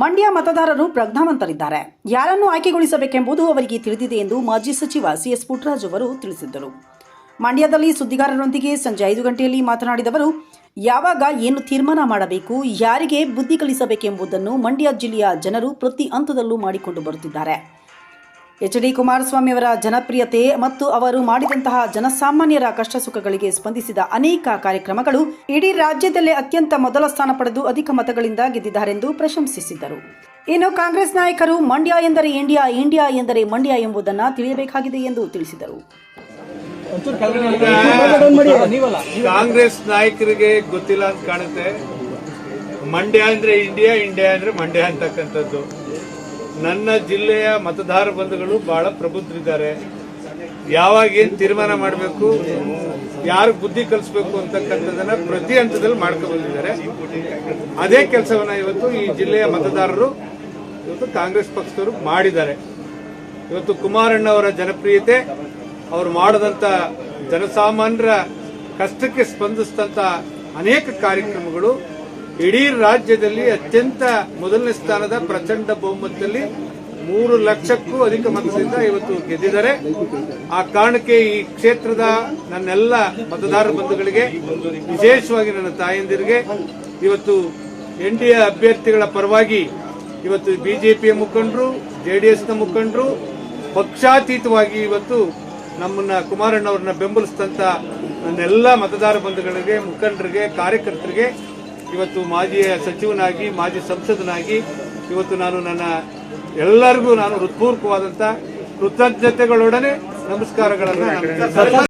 ಮಂಡ್ಯ ಮತದಾರರು ಪ್ರಜ್ಞಾವಂತರಿದ್ದಾರೆ. ಯಾರನ್ನು ಆಯ್ಕೆಗೊಳಿಸಬೇಕೆಂಬುದು ಅವರಿಗೆ ತಿಳಿದಿದೆ ಎಂದು ಮಾಜಿ ಸಚಿವ ಸಿಎಸ್ ಪುಟ್ಟರಾಜ್ ಅವರು ತಿಳಿಸಿದ್ದರು. ಮಂಡ್ಯದಲ್ಲಿ ಸುದ್ದಿಗಾರರೊಂದಿಗೆ ಸಂಜೆ ಐದು ಗಂಟೆಯಲ್ಲಿ ಮಾತನಾಡಿದವರು ಯಾವಾಗ ಏನು ತೀರ್ಮಾನ ಮಾಡಬೇಕು, ಯಾರಿಗೆ ಬುದ್ಧಿ ಕಲಿಸಬೇಕೆಂಬುದನ್ನು ಮಂಡ್ಯ ಜಿಲ್ಲೆಯ ಜನರು ಪ್ರತಿ ಹಂತದಲ್ಲೂ ಮಾಡಿಕೊಂಡು ಬರುತ್ತಿದ್ದಾರೆ. ಎಚ್ ಡಿ ಕುಮಾರಸ್ವಾಮಿ ಅವರ ಜನಪ್ರಿಯತೆ ಮತ್ತು ಅವರು ಮಾಡಿದಂತಹ ಜನಸಾಮಾನ್ಯರ ಕಷ್ಟ ಸುಖಗಳಿಗೆ ಸ್ಪಂದಿಸಿದ ಅನೇಕ ಕಾರ್ಯಕ್ರಮಗಳು ಇಡೀ ರಾಜ್ಯದಲ್ಲೇ ಅತ್ಯಂತ ಮೊದಲ ಸ್ಥಾನ ಪಡೆದು ಅಧಿಕ ಮತಗಳಿಂದ ಗೆದ್ದಿದ್ದಾರೆಂದು ಪ್ರಶಂಸಿಸಿದರು ಇನ್ನು ಕಾಂಗ್ರೆಸ್ ನಾಯಕರು ಮಂಡ್ಯ ಎಂದರೆ ಇಂಡಿಯಾ ಇಂಡಿಯಾ ಎಂದರೆ ಮಂಡ್ಯ ಎಂಬುದನ್ನು ತಿಳಿಯಬೇಕಾಗಿದೆ ಎಂದು ತಿಳಿಸಿದರು. ಕಾಂಗ್ರೆಸ್ ನಾಯಕರಿಗೆ ಗೊತ್ತಿಲ್ಲ ಅಂತ ಕಾಣುತ್ತೆ. ಮಂಡ್ಯ ಅಂದ್ರೆ ಇಂಡಿಯಾ ಇಂಡಿಯಾ ಅಂದ್ರೆ ಮಂಡ್ಯ ಅಂತಕ್ಕಂಥದ್ದು. ನನ್ನ ಜಿಲ್ಲೆಯ ಮತದಾರ ಬಂಧುಗಳು ಬಹಳ ಪ್ರಬುದ್ಧರಿದ್ದಾರೆ. ಯಾವಾಗ ಏನ್ ತೀರ್ಮಾನ ಮಾಡಬೇಕು, ಯಾರು ಬುದ್ಧಿ ಕಲಿಸ್ಬೇಕು ಅಂತಕ್ಕಂಥದ್ದನ್ನ ಪ್ರತಿ ಹಂತದಲ್ಲಿ ಬಂದಿದ್ದಾರೆ. ಅದೇ ಕೆಲಸವನ್ನ ಇವತ್ತು ಈ ಜಿಲ್ಲೆಯ ಮತದಾರರು, ಇವತ್ತು ಕಾಂಗ್ರೆಸ್ ಪಕ್ಷದವರು ಮಾಡಿದ್ದಾರೆ. ಇವತ್ತು ಕುಮಾರಣ್ಣ ಅವರ ಜನಪ್ರಿಯತೆ, ಅವರು ಮಾಡದಂತ ಜನಸಾಮಾನ್ಯರ ಕಷ್ಟಕ್ಕೆ ಸ್ಪಂದಿಸಿದಂತ ಅನೇಕ ಕಾರ್ಯಕ್ರಮಗಳು ಇಡೀ ರಾಜ್ಯದಲ್ಲಿ ಅತ್ಯಂತ ಮೊದಲನೇ ಸ್ಥಾನದ ಪ್ರಚಂಡ ಬಹುಮತದಲ್ಲಿ ಮೂರು ಲಕ್ಷಕ್ಕೂ ಅಧಿಕ ಮತದಿಂದ ಇವತ್ತು ಗೆದ್ದಿದ್ದಾರೆ. ಆ ಕಾರಣಕ್ಕೆ ಈ ಕ್ಷೇತ್ರದ ನನ್ನೆಲ್ಲ ಮತದಾರ ಬಂಧುಗಳಿಗೆ, ವಿಶೇಷವಾಗಿ ನನ್ನ ತಾಯಂದಿರಿಗೆ, ಇವತ್ತು ಎನ್ ಡಿ ಎ ಅಭ್ಯರ್ಥಿಗಳ ಪರವಾಗಿ ಇವತ್ತು ಬಿಜೆಪಿಯ ಮುಖಂಡರು ಜೆಡಿಎಸ್ನ ಮುಖಂಡರು, ಪಕ್ಷಾತೀತವಾಗಿ ಇವತ್ತು ನಮ್ಮನ್ನ ಕುಮಾರಣ್ಣವ್ರನ್ನ ಬೆಂಬಲಿಸಿದಂತ ನನ್ನೆಲ್ಲ ಮತದಾರ ಬಂಧುಗಳಿಗೆ, ಮುಖಂಡರಿಗೆ, ಕಾರ್ಯಕರ್ತರಿಗೆ ಇವತ್ತು ಮಾಜಿ ಸಚಿವನಾಗಿ ಮಾಜಿ ಸಂಸದನಾಗಿ ಇವತ್ತು ನಾನು ನನ್ನ ಎಲ್ಲರಿಗೂ ನಾನು ಹೃತ್ಪೂರ್ವಕವಾದಂಥ ಕೃತಜ್ಞತೆಗಳೊಡನೆ ನಮಸ್ಕಾರಗಳನ್ನು ನಾನು